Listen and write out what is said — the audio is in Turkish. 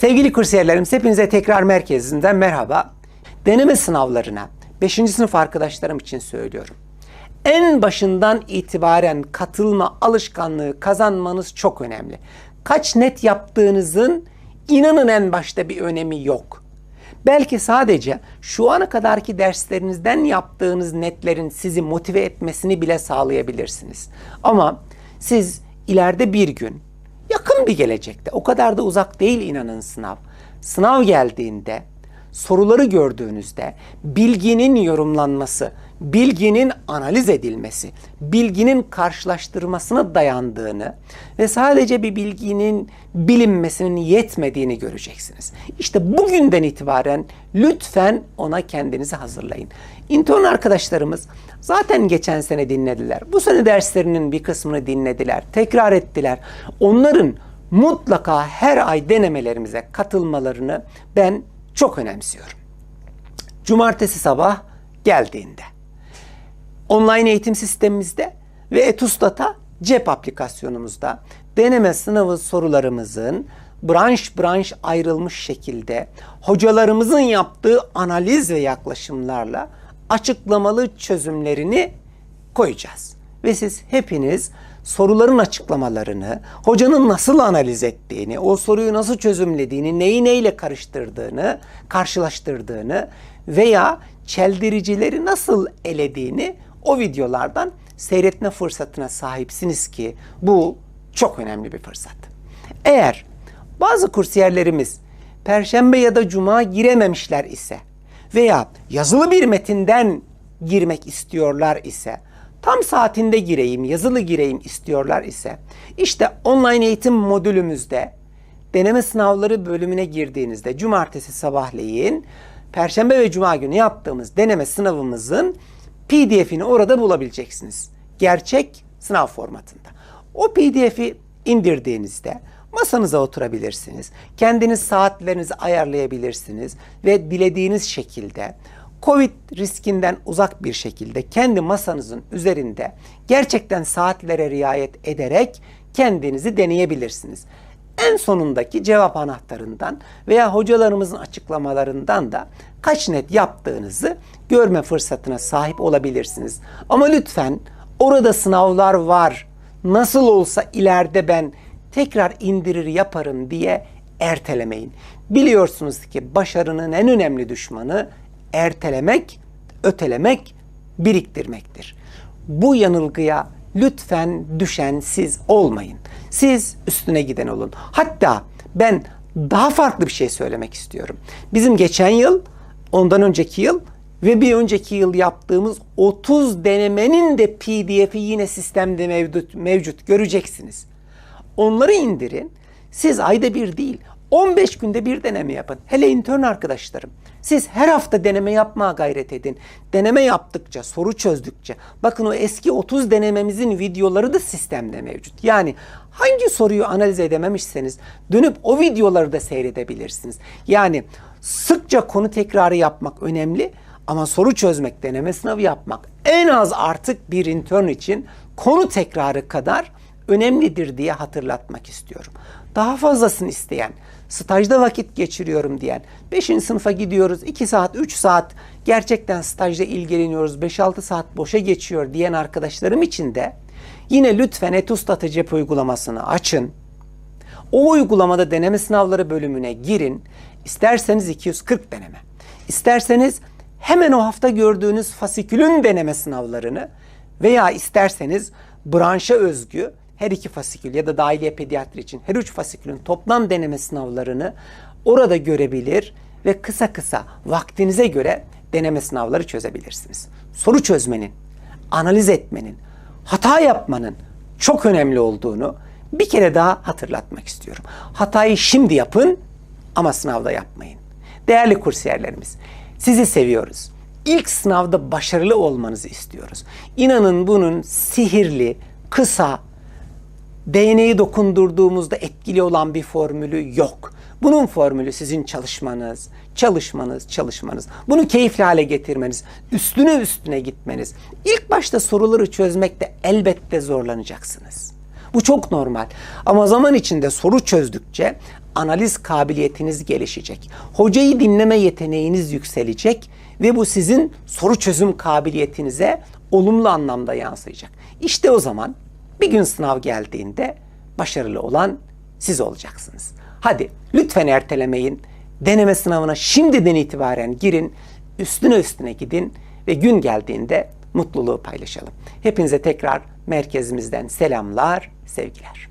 Sevgili kursiyerlerim, hepinize tekrar merkezinden merhaba. Deneme sınavlarına 5. sınıf arkadaşlarım için söylüyorum. En başından itibaren katılma alışkanlığı kazanmanız çok önemli. Kaç net yaptığınızın inanın en başta bir önemi yok. Belki sadece şu ana kadarki derslerinizden yaptığınız netlerin sizi motive etmesini bile sağlayabilirsiniz. Ama siz ileride bir gün yakın bir gelecekte o kadar da uzak değil inanın sınav. Sınav geldiğinde soruları gördüğünüzde bilginin yorumlanması, bilginin analiz edilmesi, bilginin karşılaştırmasına dayandığını ve sadece bir bilginin bilinmesinin yetmediğini göreceksiniz. İşte bugünden itibaren lütfen ona kendinizi hazırlayın. İntern arkadaşlarımız zaten geçen sene dinlediler. Bu sene derslerinin bir kısmını dinlediler, tekrar ettiler. Onların mutlaka her ay denemelerimize katılmalarını ben çok önemsiyorum. Cumartesi sabah geldiğinde online eğitim sistemimizde ve Etustat'a cep aplikasyonumuzda deneme sınavı sorularımızın branş branş ayrılmış şekilde hocalarımızın yaptığı analiz ve yaklaşımlarla açıklamalı çözümlerini koyacağız. Ve siz hepiniz soruların açıklamalarını, hocanın nasıl analiz ettiğini, o soruyu nasıl çözümlediğini, neyi neyle karıştırdığını, karşılaştırdığını veya çeldiricileri nasıl elediğini o videolardan seyretme fırsatına sahipsiniz ki bu çok önemli bir fırsat. Eğer bazı kursiyerlerimiz perşembe ya da cuma girememişler ise veya yazılı bir metinden girmek istiyorlar ise tam saatinde gireyim, yazılı gireyim istiyorlar ise işte online eğitim modülümüzde deneme sınavları bölümüne girdiğinizde cumartesi sabahleyin perşembe ve cuma günü yaptığımız deneme sınavımızın PDF'ini orada bulabileceksiniz. Gerçek sınav formatında. O PDF'i indirdiğinizde masanıza oturabilirsiniz. Kendiniz saatlerinizi ayarlayabilirsiniz ve dilediğiniz şekilde Covid riskinden uzak bir şekilde kendi masanızın üzerinde gerçekten saatlere riayet ederek kendinizi deneyebilirsiniz. En sonundaki cevap anahtarından veya hocalarımızın açıklamalarından da kaç net yaptığınızı görme fırsatına sahip olabilirsiniz. Ama lütfen orada sınavlar var. Nasıl olsa ileride ben tekrar indirir yaparım diye ertelemeyin. Biliyorsunuz ki başarının en önemli düşmanı ertelemek, ötelemek, biriktirmektir. Bu yanılgıya lütfen düşen siz olmayın. Siz üstüne giden olun. Hatta ben daha farklı bir şey söylemek istiyorum. Bizim geçen yıl, ondan önceki yıl ve bir önceki yıl yaptığımız 30 denemenin de PDF'i yine sistemde mevcut, mevcut göreceksiniz. Onları indirin. Siz ayda bir değil, 15 günde bir deneme yapın. Hele intern arkadaşlarım. Siz her hafta deneme yapmaya gayret edin. Deneme yaptıkça, soru çözdükçe. Bakın o eski 30 denememizin videoları da sistemde mevcut. Yani hangi soruyu analiz edememişseniz dönüp o videoları da seyredebilirsiniz. Yani sıkça konu tekrarı yapmak önemli ama soru çözmek, deneme sınavı yapmak en az artık bir intern için konu tekrarı kadar önemlidir diye hatırlatmak istiyorum. Daha fazlasını isteyen, stajda vakit geçiriyorum diyen, 5. sınıfa gidiyoruz 2 saat 3 saat gerçekten stajda ilgileniyoruz 5-6 saat boşa geçiyor diyen arkadaşlarım için de yine lütfen Etustat cep uygulamasını açın. O uygulamada deneme sınavları bölümüne girin. İsterseniz 240 deneme. İsterseniz hemen o hafta gördüğünüz fasikülün deneme sınavlarını veya isterseniz branşa özgü her iki fasikül ya da dahiliye pediatri için her üç fasikülün toplam deneme sınavlarını orada görebilir ve kısa kısa vaktinize göre deneme sınavları çözebilirsiniz. Soru çözmenin, analiz etmenin, hata yapmanın çok önemli olduğunu bir kere daha hatırlatmak istiyorum. Hatayı şimdi yapın ama sınavda yapmayın. Değerli kursiyerlerimiz, sizi seviyoruz. İlk sınavda başarılı olmanızı istiyoruz. İnanın bunun sihirli, kısa, DNA'yı dokundurduğumuzda etkili olan bir formülü yok. Bunun formülü sizin çalışmanız, çalışmanız, çalışmanız. Bunu keyifli hale getirmeniz, üstüne üstüne gitmeniz. İlk başta soruları çözmekte elbette zorlanacaksınız. Bu çok normal. Ama zaman içinde soru çözdükçe analiz kabiliyetiniz gelişecek. Hocayı dinleme yeteneğiniz yükselecek ve bu sizin soru çözüm kabiliyetinize olumlu anlamda yansıyacak. İşte o zaman bir gün sınav geldiğinde başarılı olan siz olacaksınız. Hadi lütfen ertelemeyin. Deneme sınavına şimdiden itibaren girin. Üstüne üstüne gidin ve gün geldiğinde mutluluğu paylaşalım. Hepinize tekrar merkezimizden selamlar, sevgiler.